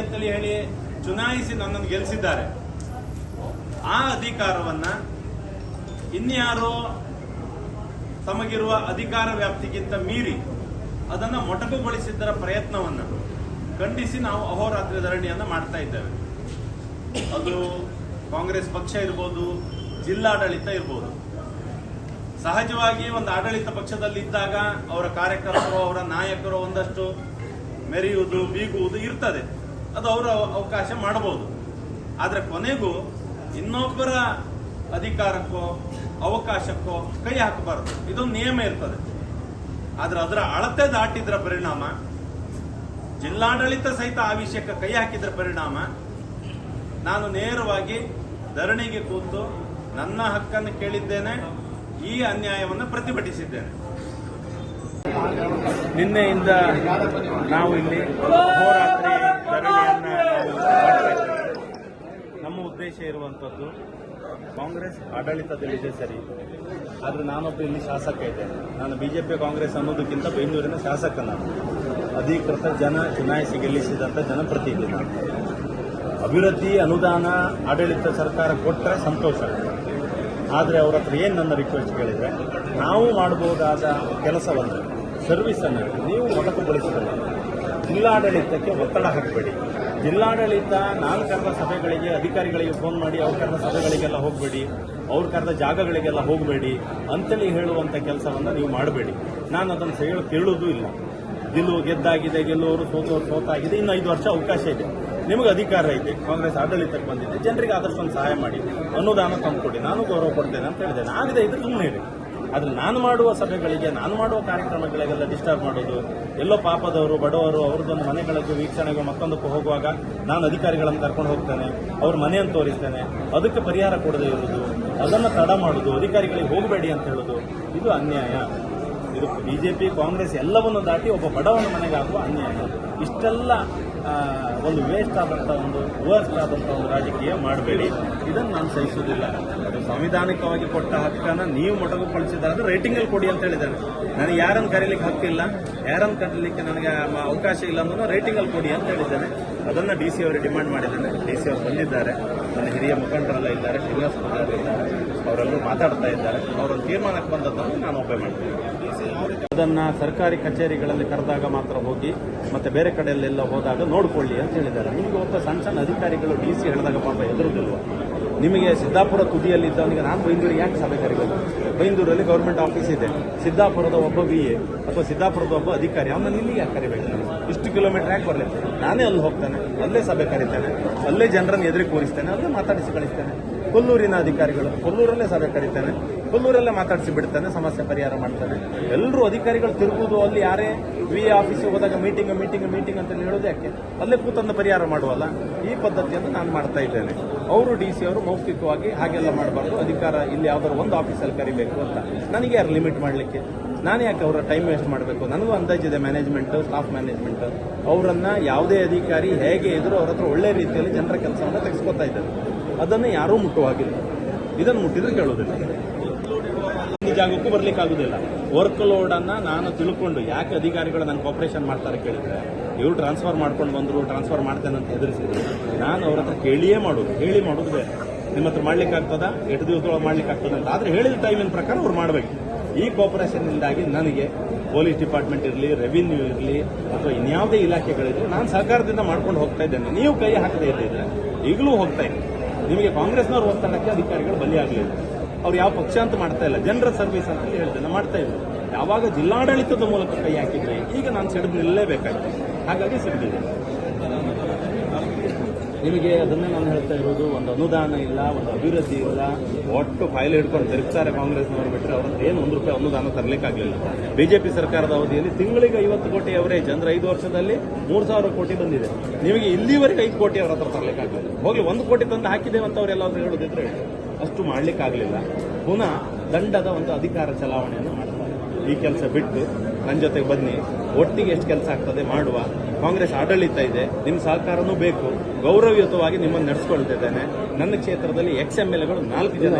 ಅಂತೇಳಿ ಹೇಳಿ ಚುನಾಯಿಸಿ ನನ್ನನ್ನು ಗೆಲ್ಲಿಸಿದ್ದಾರೆ ಆ ಅಧಿಕಾರವನ್ನ ಇನ್ಯಾರೋ ತಮಗಿರುವ ಅಧಿಕಾರ ವ್ಯಾಪ್ತಿಗಿಂತ ಮೀರಿ ಅದನ್ನ ಮೊಟಕುಗೊಳಿಸಿದ್ದರ ಪ್ರಯತ್ನವನ್ನ ಖಂಡಿಸಿ ನಾವು ಅಹೋರಾತ್ರಿ ಧರಣಿಯನ್ನ ಮಾಡ್ತಾ ಇದ್ದೇವೆ. ಅದು ಕಾಂಗ್ರೆಸ್ ಪಕ್ಷ ಇರ್ಬೋದು, ಜಿಲ್ಲಾಡಳಿತ ಇರ್ಬೋದು. ಸಹಜವಾಗಿ ಒಂದು ಆಡಳಿತ ಪಕ್ಷದಲ್ಲಿ ಇದ್ದಾಗ ಅವರ ಕಾರ್ಯಕರ್ತರು, ಅವರ ನಾಯಕರು ಒಂದಷ್ಟು ಮೆರೆಯುವುದು, ಬೀಗುವುದು ಇರ್ತದೆ. ಅದು ಅವರ ಅವಕಾಶ ಮಾಡಬಹುದು. ಆದರೆ ಕೊನೆಗೂ ಇನ್ನೊಬ್ಬರ ಅಧಿಕಾರಕ್ಕೋ, ಅವಕಾಶಕ್ಕೋ ಕೈ ಹಾಕಬಾರದು. ಇದೊಂದು ನಿಯಮ ಇರ್ತದೆ. ಆದರೆ ಅದರ ಅಳತೆ ದಾಟಿದ್ರ ಪರಿಣಾಮ, ಜಿಲ್ಲಾಡಳಿತ ಸಹಿತ ಆ ವಿಷಯಕ್ಕೆ ಕೈ ಹಾಕಿದ್ರ ಪರಿಣಾಮ, ನಾನು ನೇರವಾಗಿ ಧರಣಿಗೆ ಕೂತು ನನ್ನ ಹಕ್ಕನ್ನು ಕೇಳಿದ್ದೇನೆ, ಈ ಅನ್ಯಾಯವನ್ನು ಪ್ರತಿಭಟಿಸಿದ್ದೇನೆ. ನಿನ್ನೆಯಿಂದ ನಾವು ಇಲ್ಲಿ ಹೋರಾತ್ರಿ ಧರಣಿಯನ್ನ ನಾವು ಮಾಡ್ತಾ ಇದ್ದೇವೆ. ನಮ್ಮ ಉದ್ದೇಶ ಇರುವಂಥದ್ದು ಕಾಂಗ್ರೆಸ್ ಆಡಳಿತದಲ್ಲಿದೆ ಸರಿ. ಆದರೆ ನಾನೊಬ್ಬ ಇಲ್ಲಿ ಶಾಸಕ ಇದ್ದೇನೆ ನಾನು ಬಿ ಜೆ ಪಿ ಕಾಂಗ್ರೆಸ್ ಅನ್ನೋದಕ್ಕಿಂತ ಬೆಂಗಳೂರಿನ ಶಾಸಕ ನಾನು ಅಧಿಕೃತ ಜನ ಚುನಾಯಿಸಿ ಗೆಲ್ಲಿಸಿದಂಥ ಜನಪ್ರತಿನಿಧಿ. ನಾನು ಅಭಿವೃದ್ಧಿ ಅನುದಾನ ಆಡಳಿತ ಸರ್ಕಾರ ಕೊಟ್ಟರೆ ಸಂತೋಷ. ಆದರೆ ಅವರ ಹತ್ರ ಏನು ನನ್ನ ರಿಕ್ವೆಸ್ಟ್ ಕೇಳಿದರೆ, ನಾವು ಮಾಡಬಹುದಾದ ಕೆಲಸವನ್ನು ಸರ್ವಿಸನ್ನು ನೀವು ಮೊಟಕುಗೊಳಿಸಬೇಕು ಜಿಲ್ಲಾಡಳಿತಕ್ಕೆ ಒತ್ತಡ ಹಾಕಬೇಡಿ. ಜಿಲ್ಲಾಡಳಿತ ನಾನು ಕರೆದ ಸಭೆಗಳಿಗೆ ಅಧಿಕಾರಿಗಳಿಗೆ ಫೋನ್ ಮಾಡಿ, ಅವ್ರ ಕರೆದ ಸಭೆಗಳಿಗೆಲ್ಲ ಹೋಗಬೇಡಿ, ಅವ್ರ ಕರೆದ ಜಾಗಗಳಿಗೆಲ್ಲ ಹೋಗಬೇಡಿ ಅಂತಲೇ ಹೇಳುವಂಥ ಕೆಲಸವನ್ನು ನೀವು ಮಾಡಬೇಡಿ. ನಾನು ಅದನ್ನು ಸಹ ಕೇಳೋದು ಇಲ್ಲ. ಗೆಲುವು ಗೆದ್ದಾಗಿದೆ ಗೆಲ್ಲುವರು ಸೋತವರು ಸೋತಾಗಿದೆ, ಇನ್ನು ಐದು ವರ್ಷ ಅವಕಾಶ ಇದೆ. ನಿಮಗೆ ಅಧಿಕಾರ ಇದೆ ಕಾಂಗ್ರೆಸ್ ಆಡಳಿತಕ್ಕೆ ಬಂದಿದೆ, ಜನರಿಗೆ ಆದಷ್ಟು ಒಂದು ಸಹಾಯ ಮಾಡಿ ಅನುದಾನ ತಂದುಕೊಡಿ, ನಾನು ಗೌರವ ಕೊಡ್ತೇನೆ ಅಂತ ಹೇಳಿದೆ. ನಾನಿದೆ ಇದ್ರೆ ಸುಮ್ಮನೆ ಇರಿ. ಆದ್ರೆ ನಾನು ಮಾಡುವ ಸಭೆಗಳಿಗೆ, ನಾನು ಮಾಡುವ ಕಾರ್ಯಕ್ರಮಗಳಿಗೆಲ್ಲ ಡಿಸ್ಟರ್ಬ್ ಮಾಡೋದು. ಎಲ್ಲೋ ಪಾಪದವರು, ಬಡವರು, ಅವ್ರದ್ದೊಂದು ಮನೆಗಳಿಗೆ ವೀಕ್ಷಣೆಗೆ ಮತ್ತೊಂದಕ್ಕೂ ಹೋಗುವಾಗ ನಾನು ಅಧಿಕಾರಿಗಳನ್ನು ಕರ್ಕೊಂಡು ಹೋಗ್ತೇನೆ, ಅವ್ರ ಮನೆಯನ್ನು ತೋರಿಸ್ತೇನೆ. ಅದಕ್ಕೆ ಪರಿಹಾರ ಕೊಡದೇ ಇರುವುದು, ಅದನ್ನು ತಡ ಮಾಡೋದು ಅಧಿಕಾರಿಗಳಿಗೆ ಹೋಗಬೇಡಿ ಅಂತ ಹೇಳೋದು ಇದು ಅನ್ಯಾಯ. ಇದು ಬಿಜೆಪಿ, ಕಾಂಗ್ರೆಸ್ ಎಲ್ಲವನ್ನು ದಾಟಿ ಒಬ್ಬ ಬಡವನ ಮನೆಗಾಗುವ ಅನ್ಯಾಯ. ಇಷ್ಟೆಲ್ಲ ಒಂದು ವೇಸ್ಟ್ ಆದಂಥ ಒಂದು ವರ್ಸ್ಟ್ ಆದಂಥ ಒಂದು ರಾಜಕೀಯ ಮಾಡಬೇಡಿ. ಇದನ್ನು ನಾನು ಸಹಿಸುವುದಿಲ್ಲ. ಅದು ಸಂವಿಧಾನಿಕವಾಗಿ ಕೊಟ್ಟ ಹಕ್ಕನ್ನು ನೀವು ಮೊಟಕುಗೊಳಿಸಿದಾದ್ರೆ. ರೇಟಿಂಗಲ್ಲಿ ಕೊಡಿ ಅಂತ ಹೇಳಿದ್ದಾರೆ. ನನಗೆ ಯಾರನ್ನು ಕರೀಲಿಕ್ಕೆ ಹಕ್ಕಿಲ್ಲ, ಯಾರನ್ನು ಕರೀಲಿಕ್ಕೆ ನನಗೆ ಅವಕಾಶ ಇಲ್ಲ ಅನ್ನೋದು ರೇಟಿಂಗಲ್ಲಿ ಕೊಡಿ ಅಂತ ಹೇಳಿದ್ದೇನೆ. ಅದನ್ನು ಡಿ ಸಿ ಅವರು ಡಿಮಾಂಡ್ ಮಾಡಿದ್ದೇನೆ. ಡಿ ಸಿ ಅವರು ಬಂದಿದ್ದಾರೆ. ನನ್ನ ಹಿರಿಯ ಮುಖಂಡರೆಲ್ಲ ಇದ್ದಾರೆ, ಶ್ರೀನಿವಾಸ ಇದ್ದಾರೆ. ಅವರೆಲ್ಲರೂ ಮಾತಾಡ್ತಾ ಇದ್ದಾರೆ. ಅವರೊಂದು ತೀರ್ಮಾನಕ್ಕೆ ಬಂದದ್ದನ್ನು ನಾನು ಒಪ್ಪೆ ಮಾಡ್ತೀನಿ. ಅದನ್ನ ಸರ್ಕಾರಿ ಕಚೇರಿಗಳಲ್ಲಿ ಕರೆದಾಗ ಮಾತ್ರ ಹೋಗಿ ಮತ್ತೆ ಬೇರೆ ಕಡೆಯಲ್ಲೆಲ್ಲ ಹೋದಾಗ ನೋಡ್ಕೊಳ್ಳಿ ಅಂತ ಹೇಳಿದ್ದಾರೆ. ನಿಮಗೆ ಒಬ್ಬ ಸಣ್ಣ ಸಣ್ಣ ಅಧಿಕಾರಿಗಳು ಡಿ ಸಿ ಹೇಳಿದಾಗ ಪಾಪ ಎದುರುದಿಲ್ವ ನಿಮಗೆ ಸಿದ್ದಾಪುರ ತುದಿಯಲ್ಲಿ ಇದ್ದವನಿಗೆ ನಾನು ಬೈಂದೂರಿಗೆ ಯಾಕೆ ಸಭೆ ಕರಿಬೇಕು? ಬೈಂದೂರಲ್ಲಿ ಗೌರ್ಮೆಂಟ್ ಆಫೀಸ್ ಇದೆ. ಸಿದ್ದಾಪುರದ ಒಬ್ಬ ಬಿ ಎ ಅಥವಾ ಸಿದ್ದಾಪುರದ ಒಬ್ಬ ಅಧಿಕಾರಿ, ಅವನನ್ನು ಇಲ್ಲಿ ಯಾಕೆ ಕರಿಬೇಕು? ಇಷ್ಟು ಕಿಲೋಮೀಟರ್ ಯಾಕೆ ಬರಲಿ? ನಾನೇ ಅಲ್ಲಿ ಹೋಗ್ತಾನೆ, ಅಲ್ಲೇ ಸಭೆ ಕರಿತೇನೆ, ಅಲ್ಲೇ ಜನರನ್ನು ಎದುರಿಗೆ ಕೂರಿಸ್ತೇನೆ, ಅಲ್ಲೇ ಮಾತಾಡಿಸಿ ಕಳಿಸ್ತೇನೆ. ಕೊಲ್ಲೂರಿನ ಅಧಿಕಾರಿಗಳು, ಕೊಲ್ಲೂರಲ್ಲೇ ಸಭೆ ಕರೀತಾನೆ, ಕೊಲ್ಲೂರಲ್ಲೇ ಮಾತಾಡಿಸಿ ಬಿಡ್ತಾನೆ, ಸಮಸ್ಯೆ ಪರಿಹಾರ ಮಾಡ್ತಾನೆ. ಎಲ್ಲರೂ ಅಧಿಕಾರಿಗಳು ತಿರುಗುವುದು ಅಲ್ಲಿ ಯಾರೇ ವಿ ಆಫೀಸಿಗೆ ಹೋದಾಗ ಮೀಟಿಂಗ್ ಮೀಟಿಂಗ್ ಮೀಟಿಂಗ್ ಅಂತ ಹೇಳೋದು ಯಾಕೆ? ಅಲ್ಲೇ ಕೂತಂದು ಪರಿಹಾರ ಮಾಡುವಲ್ಲ? ಈ ಪದ್ಧತಿಯನ್ನು ನಾನು ಮಾಡ್ತಾ ಇದ್ದೇನೆ. ಅವರು ಡಿ ಸಿ ಅವರು ಮೌಖಿಕವಾಗಿ ಹಾಗೆಲ್ಲ ಮಾಡಬಾರ್ದು, ಅಧಿಕಾರ ಇಲ್ಲಿ ಯಾವ್ದಾದ್ರು ಒಂದು ಆಫೀಸಲ್ಲಿ ಕರಿಬೇಕು ಅಂತ. ನನಗೆ ಯಾರು ಲಿಮಿಟ್ ಮಾಡಲಿಕ್ಕೆ? ನಾನು ಯಾಕೆ ಅವರ ಟೈಮ್ ವೇಸ್ಟ್ ಮಾಡಬೇಕು? ನನಗೂ ಅಂದಾಜಿದೆ ಮ್ಯಾನೇಜ್ಮೆಂಟ್ ಸ್ಟಾಫ್ ಮ್ಯಾನೇಜ್ಮೆಂಟ್ ಅವರನ್ನು ಯಾವುದೇ ಅಧಿಕಾರಿ ಹೇಗೆ ಇದ್ರು ಅವ್ರ ಹತ್ರ ಒಳ್ಳೆ ರೀತಿಯಲ್ಲಿ ಜನರ ಕೆಲಸವನ್ನು ತೆಗೆಸ್ಕೊತಾ ಇದ್ದಾರೆ. ಅದನ್ನು ಯಾರೂ ಮುಟ್ಟುವಾಗಿಲ್ಲ. ಇದನ್ನು ಮುಟ್ಟಿದ್ರೆ ಕೇಳೋದಿಲ್ಲ. ಜಾಗಕ್ಕೂ ಬರ್ಲಿಕ್ಕೆ ಆಗುದಿಲ್ಲ ವರ್ಕ್ ಲೋಡ್ ಅನ್ನ ನಾನು ತಿಳ್ಕೊಂಡು ಯಾಕೆ ಅಧಿಕಾರಿಗಳು ನನ್ನ ಕಾಪರೇಷನ್ ಮಾಡ್ತಾರೆ ಕೇಳಿದ್ರೆ, ಇವ್ರು ಟ್ರಾನ್ಸ್ಫರ್ ಮಾಡ್ಕೊಂಡು ಬಂದ್ರು ಟ್ರಾನ್ಸ್ಫರ್ ಮಾಡ್ತೇನೆ ಅಂತ ಹೆದರಿಸಿದ್ರು. ನಾನು ಅವ್ರ ಹತ್ರ ಕೇಳಿಯೇ ಮಾಡೋದು, ಹೇಳಿ ಮಾಡೋದು ಬೇರೆ. ನಿಮ್ಮ ಹತ್ರ ಮಾಡ್ಲಿಕ್ಕೆ ಆಗ್ತದ ಎಷ್ಟು ದಿವಸದೊಳಗೆ ಮಾಡ್ಲಿಕ್ಕೆ ಆಗ್ತದೆ ಅಂತ. ಆದ್ರೆ ಹೇಳಿದ ಟೈಮಿನ ಪ್ರಕಾರ ಅವ್ರು ಮಾಡಬೇಕು. ಈ ಕಾಪರೇಷನ್ ಇಂದಾಗಿ ನನಗೆ ಪೊಲೀಸ್ ಡಿಪಾರ್ಟ್ಮೆಂಟ್ ಇರಲಿ ರೆವಿನ್ಯೂ ಇರಲಿ, ಅಥವಾ ಇನ್ಯಾವುದೇ ಇಲಾಖೆಗಳಿರಲಿ, ನಾನು ಸರ್ಕಾರದಿಂದ ಮಾಡ್ಕೊಂಡು ಹೋಗ್ತಾ ಇದ್ದೇನೆ. ನೀವು ಕೈ ಹಾಕದೇ ಇದ್ದಿದ್ರೆ ಈಗಲೂ ಹೋಗ್ತಾ ಇದ್ದೀನಿ ನಿಮಗೆ ಕಾಂಗ್ರೆಸ್ನವರು ಒತ್ತಡಕ್ಕೆ ಅಧಿಕಾರಿಗಳು ಬಲಿಯಾಗಲಿಲ್ಲ ಅವ್ರು ಯಾವ ಪಕ್ಷ ಅಂತ ಮಾಡ್ತಾ ಇಲ್ಲ. ಜನರ ಸರ್ವಿಸ್ ಅಂತ ಹೇಳ್ತೇನೆ ಮಾಡ್ತಾ ಇದ್ರು. ಯಾವಾಗ ಜಿಲ್ಲಾಡಳಿತದ ಮೂಲಕ ಕೈ ಹಾಕಿದ್ರೆ ಈಗ ನಾನು ಸಿಡಿದು ನಿಲ್ಲಲೇಬೇಕಾಗಿತ್ತು ಹಾಗಾಗಿ ಸಿಡಿದಿದೆ. ನಿಮಗೆ ಅದನ್ನೇ ನಾನು ಹೇಳ್ತಾ ಇರೋದು, ಒಂದು ಅನುದಾನ ಇಲ್ಲ, ಒಂದು ಅಭಿವೃದ್ಧಿ ಇಲ್ಲ, ಒಟ್ಟು ಫೈಲ್ ಹಿಡ್ಕೊಂಡು ತಿರುಗ್ತಾರೆ ಕಾಂಗ್ರೆಸ್ನವರು ಬಿಟ್ಟರೆ ಅವ್ರ ಏನು ಒಂದು ರೂಪಾಯಿ ಅನುದಾನ ತರಲಿಕ್ಕಾಗಲಿಲ್ಲ. ಬಿಜೆಪಿ ಸರ್ಕಾರದ ಅವಧಿಯಲ್ಲಿ ತಿಂಗಳಿಗೆ ಐವತ್ತು ಕೋಟಿ ಅವರೇಜ್ ಅಂದ್ರೆ ಐದು ವರ್ಷದಲ್ಲಿ ಮೂರು ಸಾವಿರ ಕೋಟಿ ಬಂದಿದೆ. ನಿಮಗೆ ಇಲ್ಲಿವರೆಗೆ ಐದು ಕೋಟಿ ಅವರ ಹತ್ರ ತರಲಿಕ್ಕಾಗಲಿಲ್ಲ. ಹೋಗಿ ಒಂದು ಕೋಟಿ ತಂದು ಹಾಕಿದ್ದೇವೆ ಅಂತ ಅವರೆಲ್ಲಾದ್ರೂ ಹೇಳೋದಿದ್ರೆ ಅಷ್ಟು ಮಾಡಲಿಕ್ಕಾಗಲಿಲ್ಲ. ಪುನಃ ದಂಡದ ಒಂದು ಅಧಿಕಾರ ಚಲಾವಣೆಯನ್ನು ಮಾಡ್ತಾರೆ. ಈ ಕೆಲಸ ಬಿಟ್ಟು ನನ್ನ ಜೊತೆಗೆ ಬನ್ನಿ. ಒಟ್ಟಿಗೆ ಎಷ್ಟು ಕೆಲಸ ಆಗ್ತದೆ ಮಾಡುವ. ಕಾಂಗ್ರೆಸ್ ಆಡಳಿತ ಇದೆ. ನಿಮ್ಮ ಸಹಕಾರನೂ ಬೇಕು. ಗೌರವಯುತವಾಗಿ ನಿಮ್ಮನ್ನು ನಡೆಸ್ಕೊಳ್ತಿದ್ದೇನೆ. ನನ್ನ ಕ್ಷೇತ್ರದಲ್ಲಿ ಎಕ್ಸ್ ಎಂ ಎಲ್ ಎಗಳು ನಾಲ್ಕು ಜನ.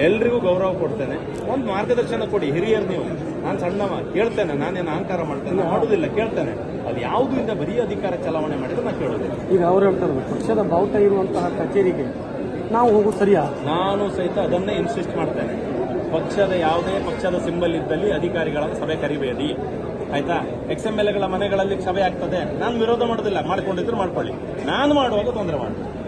ಎಲ್ರಿಗೂ ಗೌರವ ಕೊಡ್ತೇನೆ. ಒಂದು ಮಾರ್ಗದರ್ಶನ ಕೊಡಿ. ಹಿರಿಯರು ನೀವು. ನಾನು ಸಣ್ಣವ. ಕೇಳ್ತೇನೆ. ನಾನೇನು ಅಹಂಕಾರ ಮಾಡ್ತೇನೆ? ಮಾಡುದಿಲ್ಲ ಕೇಳ್ತೇನೆ. ಅದು ಯಾವುದು ಇಂದ ಬರೀ ಅಧಿಕಾರ ಚಲಾವಣೆ ಮಾಡಿದ್ರೆ ನಾನು ಕೇಳೋದಿಲ್ಲ. ಈಗ ಅವ್ರು ಹೇಳ್ತಾರೆ ಪಕ್ಷದ ಬಾವುಟ ಇರುವಂತಹ ಕಚೇರಿಗೆ ನಾವು ಹೋಗೋದು ಸರಿಯಾ? ನಾನು ಸಹಿತ ಅದನ್ನೇ ಇನ್ಸಿಸ್ಟ್ ಮಾಡ್ತೇನೆ. ಪಕ್ಷದ ಯಾವುದೇ ಪಕ್ಷದ ಸಿಂಬಲ್ ಇದ್ದಲ್ಲಿ ಅಧಿಕಾರಿಗಳನ್ನು ಸಭೆ ಕರಿಬೇಡಿ. ಆಯ್ತಾ? ಎಕ್ಸ್ ಎಂ ಎಲ್ ಎಗಳ ಮನೆಗಳಲ್ಲಿ ಸಭೆ ಆಗ್ತದೆ. ನಾನು ವಿರೋಧ ಮಾಡೋದಿಲ್ಲ. ಮಾಡ್ಕೊಂಡಿದ್ರು ಮಾಡ್ಕೊಳ್ಳಿ. ನಾನು ಮಾಡುವಾಗ ತೊಂದರೆ ಮಾಡಿ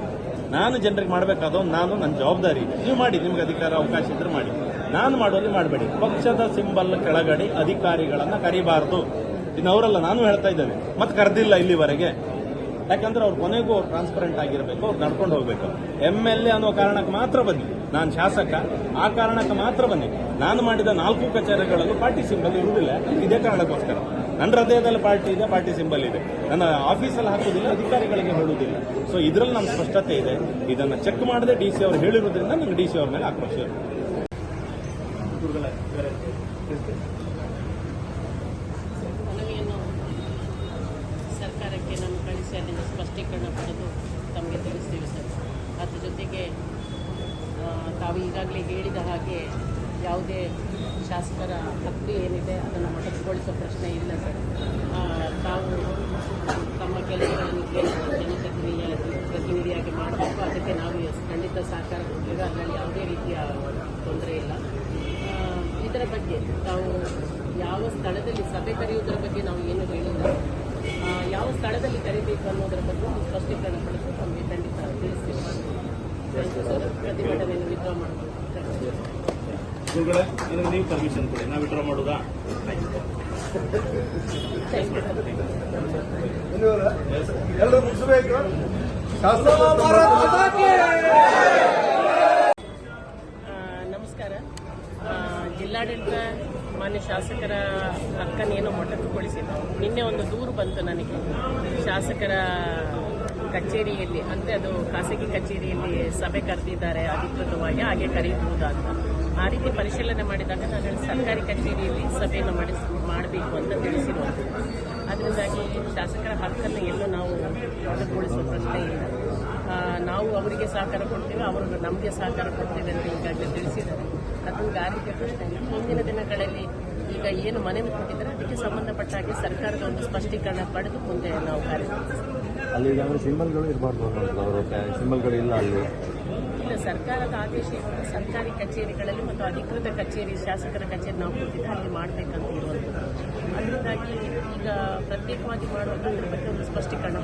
ನಾನು ಜನರಿಗೆ ಮಾಡಬೇಕಾದ ನಾನು ನನ್ನ ಜವಾಬ್ದಾರಿ. ನೀವು ಮಾಡಿ, ನಿಮ್ಗೆ ಅಧಿಕಾರ, ಅವಕಾಶ ಇದ್ರೆ ಮಾಡಿ. ನಾನು ಮಾಡುವಲ್ಲಿ ಮಾಡಬೇಡಿ. ಪಕ್ಷದ ಸಿಂಬಲ್ ಕೆಳಗಡೆ ಅಧಿಕಾರಿಗಳನ್ನು ಕರಿಬಾರ್ದು. ಇನ್ನು ಅವರಲ್ಲ, ನಾನು ಹೇಳ್ತಾ ಇದ್ದೇನೆ. ಮತ್ತೆ ಕರೆದಿಲ್ಲ ಇಲ್ಲಿವರೆಗೆ. ಯಾಕಂದ್ರೆ ಅವ್ರು ಕೊನೆಗೂ ಅವ್ರು ಟ್ರಾನ್ಸ್ಪರೆಂಟ್ ಆಗಿರಬೇಕು, ಅವ್ರು ನಡ್ಕೊಂಡು ಹೋಗ್ಬೇಕು. ಎಂ ಎಲ್ ಎ ಅನ್ನೋ ಕಾರಣಕ್ಕೆ ಮಾತ್ರ ಬನ್ನಿ. ನಾನು ಶಾಸಕ, ಆ ಕಾರಣಕ್ಕೆ ಮಾತ್ರ ಬನ್ನಿ. ನಾನು ಮಾಡಿದ ನಾಲ್ಕು ಕಚೇರಿಗಳಲ್ಲೂ ಪಾರ್ಟಿ ಸಿಂಬಲ್ ಇರುವುದಿಲ್ಲ. ಇದೇ ಕಾರಣಕ್ಕೋಸ್ಕರ. ನನ್ನ ಹೃದಯದಲ್ಲಿ ಪಾರ್ಟಿ ಇದೆ ಪಾರ್ಟಿ ಸಿಂಬಲ್ ಇದೆ. ನನ್ನ ಆಫೀಸಲ್ಲಿ ಹಾಕೋದಿಲ್ಲ ಅಧಿಕಾರಿಗಳಿಗೆ ಹೇಳುವುದಿಲ್ಲ. ಸೊ ಇದರಲ್ಲಿ ನಮ್ಮ ಸ್ಪಷ್ಟತೆ ಇದೆ. ಇದನ್ನು ಚೆಕ್ ಮಾಡದೆ ಡಿ ಸಿ ಅವರು ಹೇಳಿರೋದ್ರಿಂದ ನಂಗೆ ಡಿ ಸಿ ಅವ್ರ ಮೇಲೆ ಆಕ್ರೋಶ ಸರ್ಕಾರಕ್ಕೆ ನಾನು ಕಳಿಸಿ ಅದನ್ನು ಸ್ಪಷ್ಟೀಕರಣ ಪಡೆದು ತಮಗೆ ತಿಳಿಸ್ತೀವಿ ಸರ್ ಅದ್ರ ಜೊತೆಗೆ ತಾವು ಈಗಾಗಲೇ ಹೇಳಿದ ಹಾಗೆ ಯಾವುದೇ ಶಾಸಕರ ಹಕ್ಕು ಏನಿದೆ ಅದನ್ನು ಮೊಟಕುಗೊಳಿಸೋ ಪ್ರಶ್ನೆ ಇಲ್ಲ ಸರ್. ತಾವು ತಮ್ಮ ಕೆಲಸಗಳನ್ನು ಜನಪ್ರತಿನಿಧಿಯ ಪ್ರತಿನಿಧಿಯಾಗಿ ಮಾಡಬೇಕು. ಅದಕ್ಕೆ ನಾವು ಖಂಡಿತ ಸಹಕಾರ ಕೊಡ್ತೀವಿ ಅದರಲ್ಲಿ ಯಾವುದೇ ರೀತಿಯ ತೊಂದರೆ ಇಲ್ಲ. ಇದರ ಬಗ್ಗೆ ತಾವು ಯಾವ ಸ್ಥಳದಲ್ಲಿ ಸಭೆ ಕರೆಯುವುದರ ಬಗ್ಗೆ ನಾವು ಏನು ಹೇಳಿಲ್ಲ. ಯಾವ ಸ್ಥಳದಲ್ಲಿ ಕರಿಬೇಕು ಅನ್ನೋದರ ಬಗ್ಗೆ ಸ್ಪಷ್ಟೀಕರಣ ಪಡೆದು ನಮಗೆ ಖಂಡಿತ ತಿಳಿಸ್ತೀವಿ ಥ್ಯಾಂಕ್ ಯು ಸರ್ ಪ್ರತಿಭಟನೆಯನ್ನು ವಿಡ್ರಾ ಮಾಡಬೇಕು ನೀವು ಪರ್ಮಿಷನ್ ಕೊಡಿ. ನಾವು ವಿಡ್ರಾ ನಮಸ್ಕಾರ. ಜಿಲ್ಲಾಡಳಿತ ಮಾನ್ಯ ಶಾಸಕರ ಹಕ್ಕನ್ನೇನೋ ಮೊಟಕುಗೊಳಿಸಿದೆ ನಿನ್ನೆ ಒಂದು ದೂರು ಬಂತು ನನಗೆ. ಶಾಸಕರ ಕಚೇರಿಯಲ್ಲಿ, ಅಂದರೆ ಅದು ಖಾಸಗಿ ಕಚೇರಿಯಲ್ಲಿ ಸಭೆ ಕರೆದಿದ್ದಾರೆ ಅಧಿಕೃತವಾಗಿ, ಹಾಗೆ ಕರೆಯಬಹುದಾ ಅಂತ. ಆ ರೀತಿ ಪರಿಶೀಲನೆ ಮಾಡಿದಾಗ ನಾನು ಸರ್ಕಾರಿ ಕಚೇರಿಯಲ್ಲಿ ಸಭೆಯನ್ನು ಮಾಡಿಸ್ ಮಾಡಬೇಕು ಅಂತ ತಿಳಿಸಿರುವಂಥದ್ದು ಅದರಿಂದಾಗಿ ಶಾಸಕರ ಹಕ್ಕನ್ನು ಎಲ್ಲೂ ನಾವು ಒಳಗೊಳಿಸುವ ಪ್ರಶ್ನೆ ಇಲ್ಲ. ನಾವು ಅವರಿಗೆ ಸಹಕಾರ ಕೊಡ್ತೇವೆ ಅವರು ನಮಗೆ ಸಹಕಾರ ಕೊಡ್ತೇವೆ ಅಂತ ಈಗಾಗಲೇ ತಿಳಿಸಿದ್ದಾರೆ. ಅದೊಂದು ಗಾರಿಕೆ ಪ್ರಶ್ನೆ ಇಲ್ಲ. ಮುಂದಿನ ದಿನಗಳಲ್ಲಿ ಈಗ ಏನು ಮನವಿ ಕೊಟ್ಟಿದ್ದಾರೆ ಅದಕ್ಕೆ ಸಂಬಂಧಪಟ್ಟ ಹಾಗೆ ಸರ್ಕಾರದ ಒಂದು ಸ್ಪಷ್ಟೀಕರಣ ಪಡೆದು ಮುಂದೆ ನಾವು ಕಾರ್ಯನಿರ್ವಹಿಸ್ತೀವಿ ಅಲ್ಲಿ ಅಂದ್ರೆ ಸಿಂಬಲ್ಗಳು ಇರಬಾರ್ದು ಅವರು. ಸಿಂಬಲ್ಗಳು ಇಲ್ಲ ಅಲ್ಲಿ. ಇಲ್ಲ ಸರ್ಕಾರದ ಆದೇಶ ಇರೋದು ಸರ್ಕಾರಿ ಕಚೇರಿಗಳಲ್ಲಿ ಮತ್ತು ಅಧಿಕೃತ ಕಚೇರಿ ಶಾಸಕರ ಕಚೇರಿ ನಾವು ಕೊಟ್ಟಿದ್ದೆ ಅಲ್ಲಿ ಮಾಡಬೇಕಂತ ಇರುವಂಥದ್ದು ಅದರಿಂದಾಗಿ ಈಗ ಪ್ರತ್ಯೇಕವಾಗಿ ಮಾಡುವಂಥ ಬಗ್ಗೆ ಒಂದು ಸ್ಪಷ್ಟೀಕರಣ